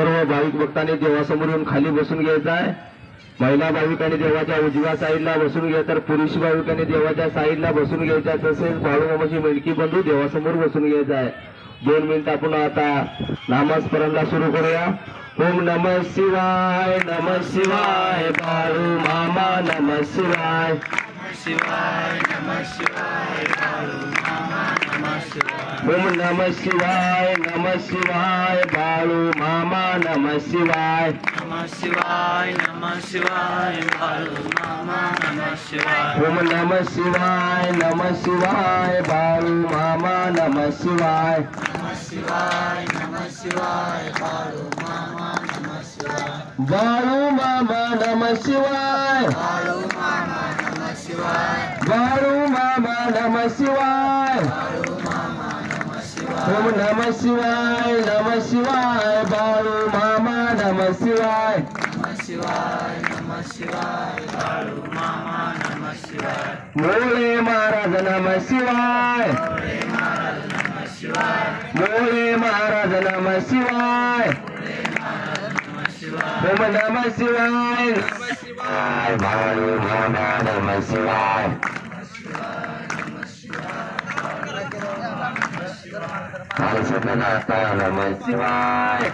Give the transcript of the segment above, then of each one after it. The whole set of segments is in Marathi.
सर्व भाविक भक्तांनी देवासमोर येऊन खाली बसून घ्यायचा आहे. महिला भाविकांनी देवाच्या उजव्या साईडला बसून घ्या तर पुरुष भाविकांनी देवाच्या साईडला बसून घ्यायचा तसेच बाळूमामाची मेलकी बंधू देवासमोर बसून घ्यायचा आहे. दोन मिनिट आपण आता नामस्मरणला सुरू करूया. ओम नम शिवाय नम शिवाय बाळू मामा नम शिवाय. शिवाय नमः शिवाय बाळू मामा नमः शिवाय ओम नम शिवाय नम शिवाय बाळू मामा नम शिवाय नमः शिवाय नमः शिवाय बाळू मामा नमः शिवाय ओम नम शिवाय नम शिवाय बाळू मामा नम शिवाय नमः शिवाय नमः शिवाय बाळू मामा नमः शिवाय बाळू मामा नम शिवाय बाळू मामा नमः शिवाय बाळू मामा नम शिवाय बाळू मामा नमः शिवाय ओम नम शिवाय नम शिवाय बाळू मामा नम शिवाय नमः शिवाय नमः शिवाय बाळू मामा नमः शिवाय. मोळे महाराज नम शिवाय. भोळे महाराज मोळे महाराज नम शिवाय. ओम नम शिवाय. नम शिवाय बाळू मामा नम शिवाय. आता नम शिवाय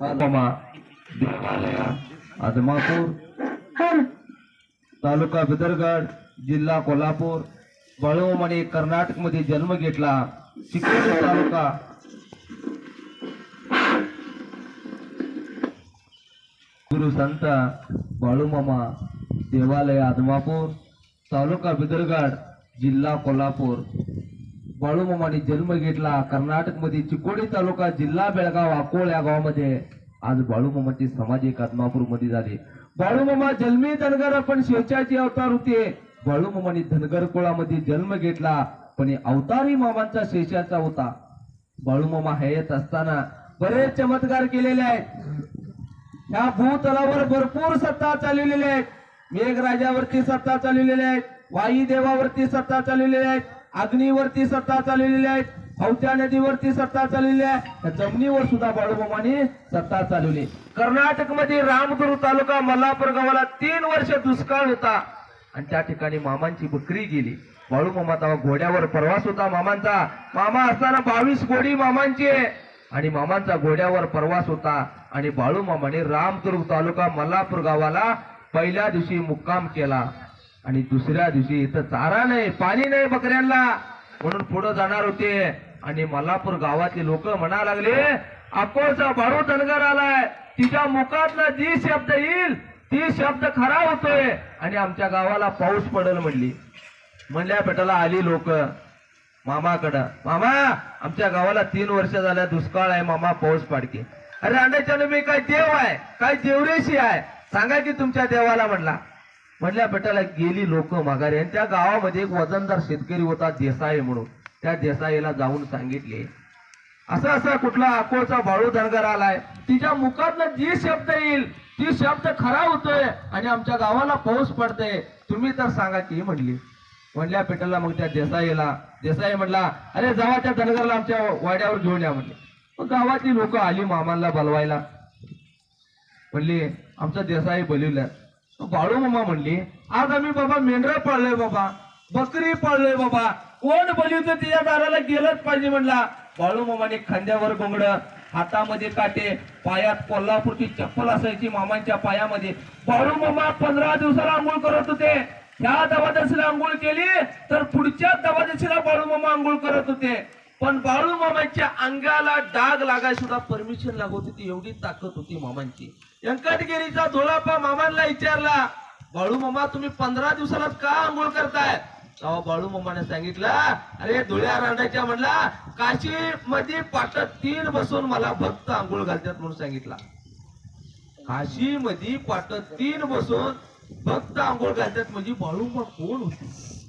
मामा देवालय आदमापूर तालुका बिदरगड जिल्हा कोल्हापूर बाळूमाने कर्नाटकमध्ये जन्म घेतला. चिखली तालुका. गुरु संत बाळूमामा देवालय आदमापूर तालुका बिदरगड जिल्हा कोल्हापूर. बाळूमामाने जन्म घेतला. कर्नाटकमध्ये चिकोडी तालुका जिल्हा बेळगाव अकोळ या गावामध्ये. आज बाळूमामाची समाधी आदमापूरमध्ये झाली. बाळूमामा जन्मी धनगर पण शेषाचे अवतार होते. बाळूमामाने धनगर कुळामध्ये जन्म घेतला पण हे अवतारी मामांचा शेषाचा होता. बाळूमामा हयत असताना बरेच चमत्कार केलेले आहेत. ह्या भूतलावर भरपूर सत्ता चालवलेली आहेत. मेघराजावरती सत्ता चालवलेली आहेत. वाई देवावरती सत्ता चालवलेली आहेत. अग्नीवरती सत्ता चालवलेली आहेत. हौत्या नदीवरती सत्ता चालवलेली आहे जमिनीवर सुद्धा बाळूमामाने सत्ता चालवली. कर्नाटकमध्ये रामगुरु तालुका मल्लापूर गावाला तीन वर्ष दुष्काळ होता. आणि त्या ठिकाणी मामांची बकरी गेली. बाळूमामा तेव्हा घोड्यावर प्रवास होता मामांचा. मामा असताना बावीस घोडी मामांची आणि मामांचा घोड्यावर प्रवास होता. आणि बाळू मामाने रामदुर्ग तालुका मल्लापूर गावाला पहिल्या दिवशी मुक्काम केला. आणि दुसऱ्या दिवशी इथं चारा नाही पाणी नाही बकऱ्यांना. म्हणून पुढे जाणार होते. आणि मल्लापूर गावातले लोक म्हणा लागले अकोळचा बाळू धनगर आलाय. तिच्या मुखातला जी शब्द येईल ती शब्द खरा होतोय. आणि आमच्या गावाला पाऊस पडल म्हणली. म्हणल्या पेटाला आली लोक. मामाकडं. मामा आमच्या गावाला तीन वर्ष झाल्या दुष्काळ आहे. मामा पाऊस पाडके. अरे अंड्याच्या मी काय देव आहे? काय देवरेशी आहे? सांगा की तुमच्या देवाला म्हणला. म्हणल्या बेटाला गेली लोक माघारी. आणि त्या गावामध्ये एक वजनदार शेतकरी होता देसाई म्हणून. त्या देसाईला जाऊन सांगितले. असं असं कुठला अकोळचा बाळू धनगर आलाय. तिच्या मुखातनं जी शब्द येईल ती शब्द खरा होतोय आणि आमच्या गावाला पाऊस पडतोय तुम्ही तर सांगा की म्हणली. म्हणल्या पेटलला मग त्या देसाईला देसाई म्हणला अरे जावा त्या धनगरला आमच्या वाड्यावर घेऊन या म्हणले. मग गावातली लोक आली मामांना बलवायला. म्हणली आमचा देसाई बलिवल्या बाळू मामा म्हणली आज आम्ही बाबा मेंढरा पाळलोय बाबा बकरी पाळलोय बाबा कोण बोलवतं तिच्या दाराला गेलंच पाहिजे म्हणला. बाळू मामाने खांद्यावर गोंगड हातामध्ये काटे पायात कोल्हापूरची चप्पल असायची मामांच्या पायामध्ये. बाळू मामा पंधरा दिवसाला आंघोळ करत होते. ह्या दवादशीला आंघोळ केली तर पुढच्या दवादशीला बाळू मामा आंघोळ करत होते. पण बाळू मामांच्या अंगाला डाग लागाय सुद्धा परमिशन लागत होती एवढी ताकद होती मामांची. व्यंकटगिरीचा धोळापा मामांना विचारला बाळू मामा तुम्ही पंधरा दिवसाला का आंघोळ करताय? तेव्हा बाळू मामाने सांगितलं अरे धुळ्या रांडाच्या म्हणला काशी मध्ये पाटात तीन बसून मला भक्त आंघोळ घालतात म्हणून सांगितला. काशी मध्ये पाटात तीन बसून भक्त आंघोळ घालतात म्हणजे बाळूमा कोण होती?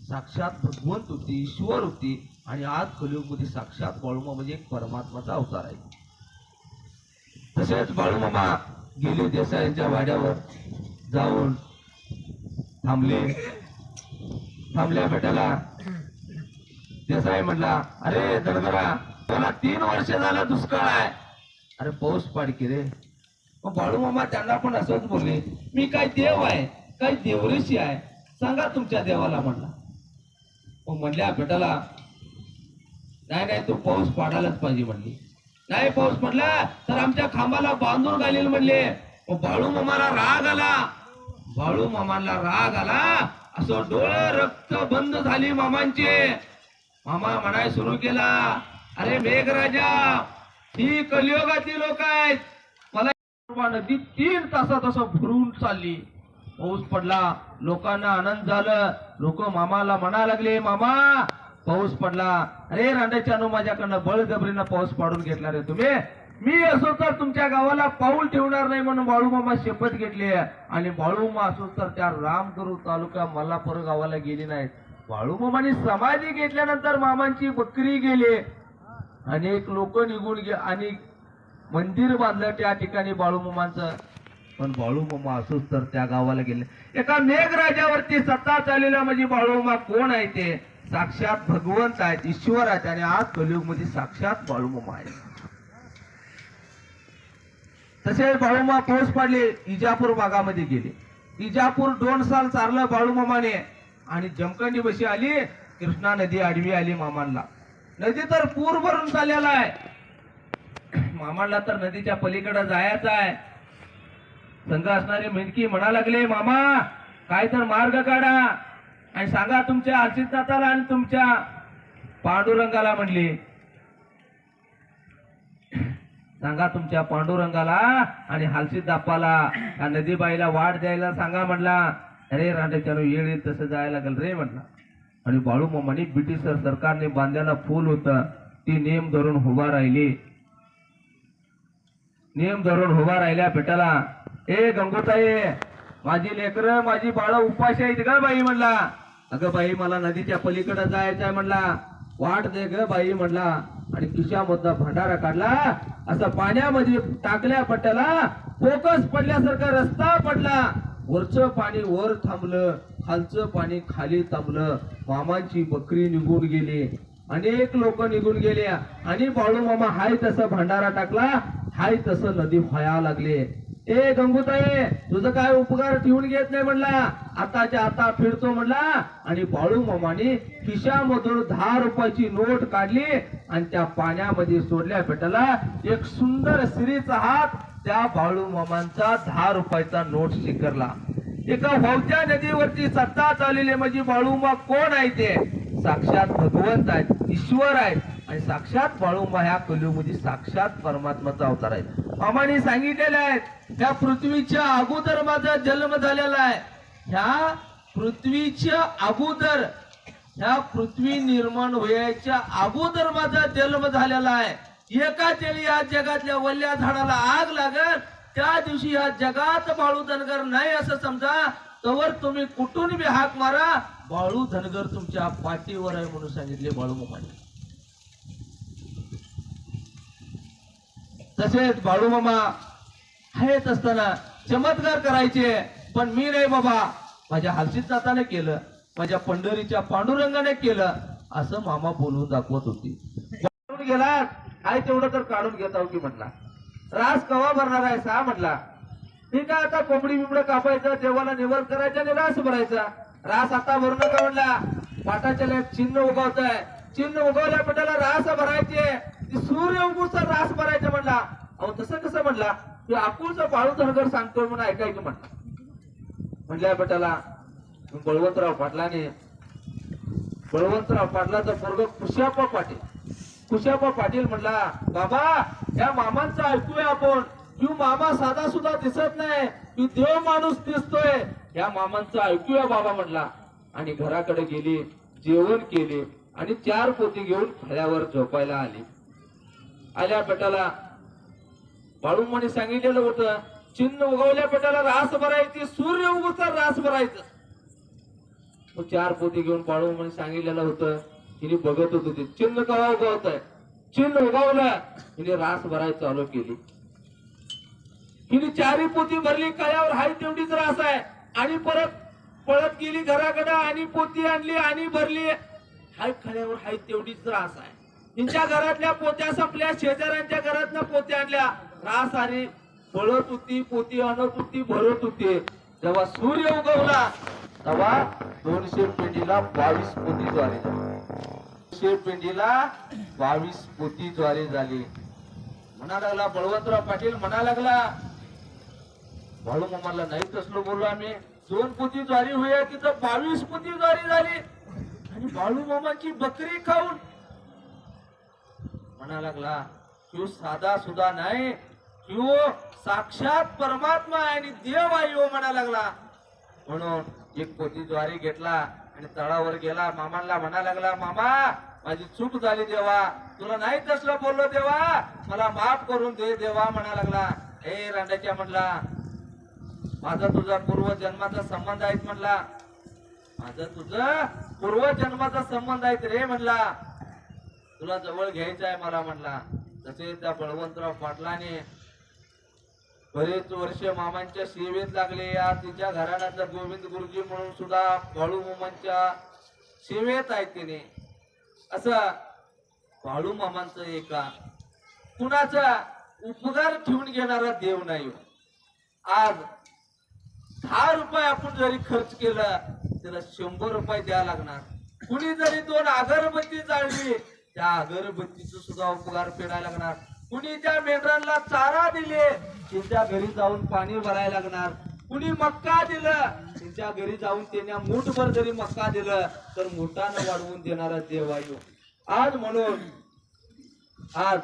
साक्षात भगवंत होती ईश्वर होती आणि आज कलियुगमध्ये साक्षात बाळूमा म्हणजे एक परमात्माचा अवतार आहे. तसेच बाळूमामा गेले देसाईंच्या वाड्यावर जाऊन थांबले. थांबल्या भेटायला देसाई म्हटला अरे दडदरा मला तीन वर्ष झालं दुष्काळ आहे. अरे पाऊस पाडकी रे. बाळू मामा त्यांना पण असंच बोलले. मी काय देव आहे काय देवऋषी आहे सांगा तुमच्या देवाला म्हणला मग म्हणल्या भेटाला नाही नाही तू पाऊस पाडायलाच पाहिजे म्हणली. नाही पाऊस पडला तर आमच्या खांबाला बांधून घालील म्हणले. मग बाळू मामाला राग आला. बाळू मामाला राग आला असं डोळे रक्त बंद झाली मामांचे. मामा म्हणाय सुरू केला अरे मेघराजा ही कलियुगातली लोक आहेत. मला नदी तीन तासात असं भरून चालली. पाऊस पडला लोकांना आनंद झालं. लोक मामाला म्हणा लागले मामा पाऊस पडला. अरे रांड्याच्यानो माझ्याकडनं बळजबरीनं पाऊस पाडून घेतला रे तुम्ही. मी असो तर तुमच्या गावाला पाऊल ठेवणार नाही म्हणून बाळूमामा शपथ घेतली आहे. आणि बाळूमा असो तर त्या रामकरू तालुका मल्लापूर गावाला गेली नाही बाळूमामाने समाधी घेतल्यानंतर मामांची बकरी गेली. अनेक लोक निघून गे आणि मंदिर बांधलं त्या ठिकाणी बाळूमामांचं. पण बाळूमामा असोच तर त्या गावाला गेले एका मेघराजावरती सत्ता चाललेला म्हणजे बाळूमामा कोण आहे ते? साक्षात भगवंत आहेत ईश्वर आहेत. आणि आज कलियुगमध्ये साक्षात बाळूमामा आहे तसेच बाळूमा पाऊस पडले इजापूर भागामध्ये गेले. इजापूर दोन साल चारलं बाळूमामाने आणि जमखंडी बशी आली कृष्णा नदी आडवी आली मामांना. नदी तर पूर भरून चाललेला आहे. मामांना तर नदीच्या पलीकडे जायचं आहे. संघ असणारे मिणकी म्हणा लागले मामा काय तर मार्ग काढा आणि सांगा तुमच्या अर्जितनाथाला आणि तुमच्या पांडुरंगाला म्हणले. सांगा तुमच्या पांडुरंगाला आणि हालशी दापाला त्या नदीबाईला वाट द्यायला सांगा म्हटला अरे रांडेच्या येळ येईल तसं जायला लागेल रे म्हणला. आणि बाळू मम्माने ब्रिटिश सरकारने बांधायला फूल होतं ती नेम धरून उभा राहिली. नियम धरून उभा राहिल्या भेटाला ए गंगोताई माझी लेकर माझी बाळ उपाशी आहेत का बाई म्हणला. अगं बाई मला नदीच्या पलीकडे जायचं आहे म्हणला. वाट दे ग बाई म्हणला. आणि खिशामधला भंडारा काढला. असं पाण्यामध्ये टाकल्या पट्ट्याला फोकस पडल्यासारखा रस्ता पडला. वरचं पाणी वर थांबलं खालचं पाणी खाली थांबलं. मामांची बकरी निघून गेली. अनेक लोक निघून गेले. आणि बाळू मामा हाय तसं भंडारा टाकला. हाय तसं नदी व्हाया लागले. ए गंगूताई तुझं काय उपकार ठेवून घेत नाही म्हणला? आताच्या आता फिरतो म्हणला. आणि बाळू मामाने खिशामधून दहा रुपयाची नोट काढली. आणि त्या पाण्यामध्ये सोडल्या भेटाला एक सुंदर श्रीचा हात त्या बाळू मामांचा दहा रुपयाचा नोट स्वीकारला एका भावच्या नदीवरती सत्ता चाललेले म्हणजे बाळूमा कोण आहे ते? साक्षात भगवंत आहेत ईश्वर आहेत. आणि साक्षात बाळूमा ह्या कलियुगमध्ये साक्षात परमात्माचा अवतार आहे मामाने सांगितलेलं आहेत त्या पृथ्वीच्या अगोदर माझा जन्म झालेला आहे. ह्या पृथ्वीच्या अगोदर ह्या पृथ्वी निर्माण व्हायच्या अगोदर माझा जन्म झालेला आहे. एका वेळी या जगातल्या वल्ल्या झाडाला आग लागल. त्या दिवशी या जगात बाळू धनगर नाही असं समजा. तवर तुम्ही कुठून बी हाक मारा. बाळू धनगर तुमच्या पाठीवर आहे म्हणून सांगितले बाळू मामाने तसेच बाळू मामा आहेत असताना चमत्कार करायचे. पण मी नाही बाबा. माझ्या हालसिद्धाताने केलं. माझ्या पंढरीच्या पांडुरंगाने केलं असं मामा बोलून दाखवत होती. काढून गेला काय तेवढं तर काढून घेता की म्हटला. रास कवा भरणार आहे सा म्हटला. ठीक आहे आता कोंबडी बिबड कापायचं देवाला निवड करायचं आणि रास भरायचा? रास आता भरू नका म्हणला? पाटाच्या लाइट चिन्ह उगवत आहे चिन्ह उगवल्या पटाला रास भरायचे. सूर्य उगूचा रास भरायचा म्हणला अहो तसं कसं म्हणला तू आकुळचा बाळू धनगर सांगतोय म्हणून ऐकायचं म्हणला म्हणल्या पटाला बळवंतराव पाटलाने बळवंतराव पाटलाचा पोरग कुशाप्पा पाटील. कुशाप्पा पाटील म्हटला बाबा या मामांचं ऐकूया आपण. तू मामा साधा सुद्धा दिसत नाही. तू देव माणूस दिसतोय. या मामांचं ऐकूया बाबा म्हटला. आणि घराकडे गेली जेवण केले आणि चार पोती घेऊन फळ्यावर झोपायला आली. आल्या पेटाला बाळूमणी सांगितलेलं होतं चिन्ह उगवल्या पेटाला रास भरायची सूर्य उगवचा रास भरायचं मग चार पोती घेऊन पाळू म्हणून सांगितलेलं होतं. तिने बघत होत होती चिन्ह कवा उगवत आहे? चिन्ह उगवलं. तिने रास भरायला चालू केली. तिने चारी पोती भरली कळ्यावर हाय तेवढीच रास आहे. आणि परत पळत गेली घराकडे आणि पोती आणली आणि भरली. हाय खळ्यावर हाय तेवढीच रास आहे. तिच्या घरातल्या पोत्या संपल्या शेजाऱ्यांच्या घरातल्या पोत्या आणल्या. रास आणि पळत होती पोती आणत होती भरत होती. जेव्हा सूर्य उगवला तेव्हा दोनशे पेंडीला बावीस पोती ज्वारी झाली. दोनशे पेंडीला बावीस पोती ज्वारी झाली. म्हणा लागला बळवंतराव पाटील म्हणा लागला. बाळू मामाला नाही तसलो बोललो आम्ही. दोन पोती ज्वारी होया तिथं बावीस पोती ज्वारी झाली. आणि बाळू मामाची बकरी खाऊन. म्हणा लागला ह्यो साधा सुद्धा नाही. ह्यो साक्षात परमात्मा आहे आणि देव आहे हो म्हणा लागला. म्हणून एक पोती ज्वारी घेतला आणि तळावर गेला. मामांना म्हणा लागला मामा माझी चूक झाली देवा. तुला नाही तसलं बोललो देवा. मला माफ करून दे देवा म्हणा लागला. हे रांड्याच्या म्हणला माझा तुझा पूर्व जन्माचा संबंध आहे म्हणला. माझा तुझा पूर्व जन्माचा संबंध आहे रे म्हणला. तुला जवळ घ्यायचं आहे मला म्हणला. तसे त्या बळवंतराव पाटलाने बरेच वर्ष मामांच्या सेवेत लागले. या तिच्या घराण्याचा गोविंद गुरुजी म्हणून सुद्धा बाळू मामांच्या सेवेत आहे तिने. असं बाळू मामांचं एका कुणाचा उपकार ठेवून घेणारा देव नाही. आज दहा रुपये आपण जरी खर्च केला त्याला शंभर रुपये द्यावा लागणार. कुणी जरी दोन अगरबत्ती जाळली त्या अगरबत्तीचं सुद्धा उपकार फेडायला लागणार. कुणी त्या मेंढरांना चारा दिले त्यांच्या घरी जाऊन पाणी भरायला लागणार. कुणी मक्का दिलं त्यांच्या घरी जाऊन त्यांना मूठभर जरी मक्का दिलं तर मुठानं वाढवून देणारा देव आज म्हणून आज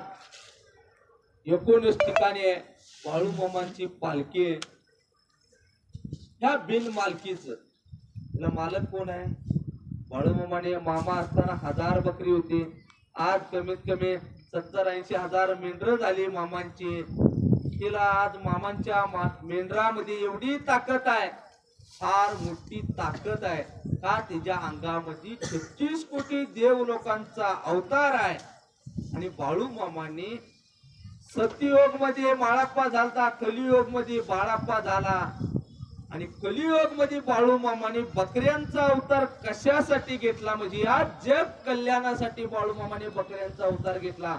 एकोणीस ठिकाणी बाळू मामांची पालखी ह्या बिन मालकीच. मालक कोण आहे? बाळूमामाने मामा असताना हजार बकरी होती. आज कमीत कमी सत्तर ऐंशी हजार मेंढर झाली मामांची. तिला आज मामांच्या मा- मेंढरामध्ये एवढी ताकद आहे. फार मोठी ताकद आहे. का तिच्या अंगामध्ये छत्तीस कोटी देव लोकांचा अवतार आहे. आणि बाळू मामांनी सत्ययोगमध्ये माळाप्पा झालता कलियोगमध्ये बाळाप्पा झाला. आणि कलियोगमध्ये बाळू मामाने बकऱ्यांचा अवतार कशासाठी घेतला? म्हणजे या जग कल्याणासाठी बाळू मामाने बकऱ्यांचा अवतार घेतला.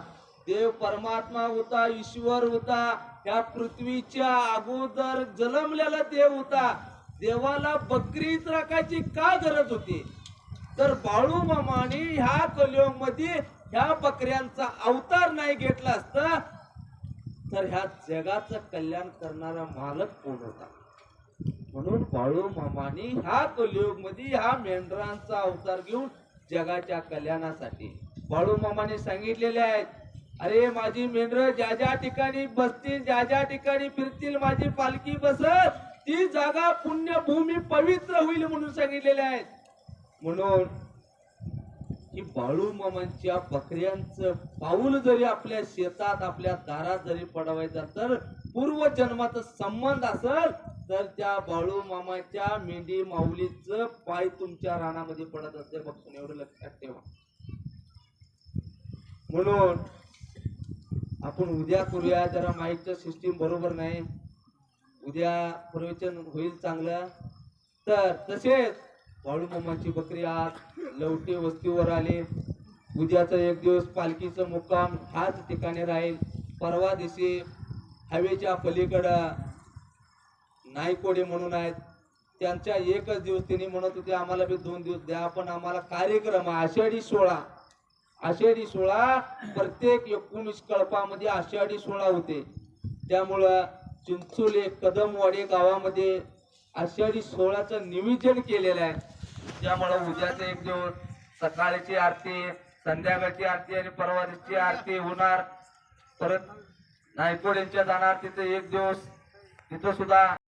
देव परमात्मा होता ईश्वर होता या पृथ्वीच्या अगोदर जन्मलेला देव होता. देवाला बकरी राखायची का गरज होती? तर बाळू मामाने ह्या कलियोगमध्ये ह्या बकऱ्यांचा अवतार नाही घेतला असता तर ह्या जगाचं कल्याण करणारा मालक कोण होता? म्हणून बाळू मामानी ह्या कलियुगमध्ये ह्या मेंढरांचा अवतार घेऊन जगाच्या कल्याणासाठी बाळू मामाने सांगितलेले आहेत अरे माझी मेंढर ज्या ज्या ठिकाणी बसतील ज्या ज्या ठिकाणी फिरतील माझी पालखी बसत ती जागा पुण्यभूमी पवित्र होईल म्हणून सांगितलेले आहेत. म्हणून की बाळू मामांच्या बकऱ्यांचं पाऊल जरी आपल्या शेतात आपल्या दारात जरी पडवायचा तर पूर्व जन्माचा संबंध असेल तर त्या बाळू मामाच्या मेंढी माऊलीचं पाय तुमच्या रानामध्ये पडत असेल बघून एवढं लक्षात ठेवा. म्हणून आपण उद्या करूया जरा माईकचं सिस्टीम बरोबर नाही. उद्या प्रवचन होईल चांगलं. तर तसेच बाळू मामाची बकरी आज लवटे वस्तीवर आले. उद्याचा एक दिवस पालखीचं मुक्काम ह्याच ठिकाणी राहील. परवा दिवशी हवेच्या पलीकडं नायकोडे म्हणून आहेत. त्यांच्या एकच दिवस त्यांनी म्हणत होते आम्हाला बी दोन दिवस द्या पण आम्हाला कार्यक्रम आषाढी सोळा. आषाढी सोळा प्रत्येक एकोणीस कळपामध्ये आषाढी सोळा होते. त्यामुळं चिंचोले कदमवाडे गावामध्ये आषाढी सोळाचं नियोजन केलेलं आहे. त्यामुळं उद्याचं एक दिवस सकाळची आरती संध्याकाळची आरती आणि परवा दिवशी आरती होणार. परत नायकोड यांच्या जाणार तिथे एक दिवस. तिथं सुद्धा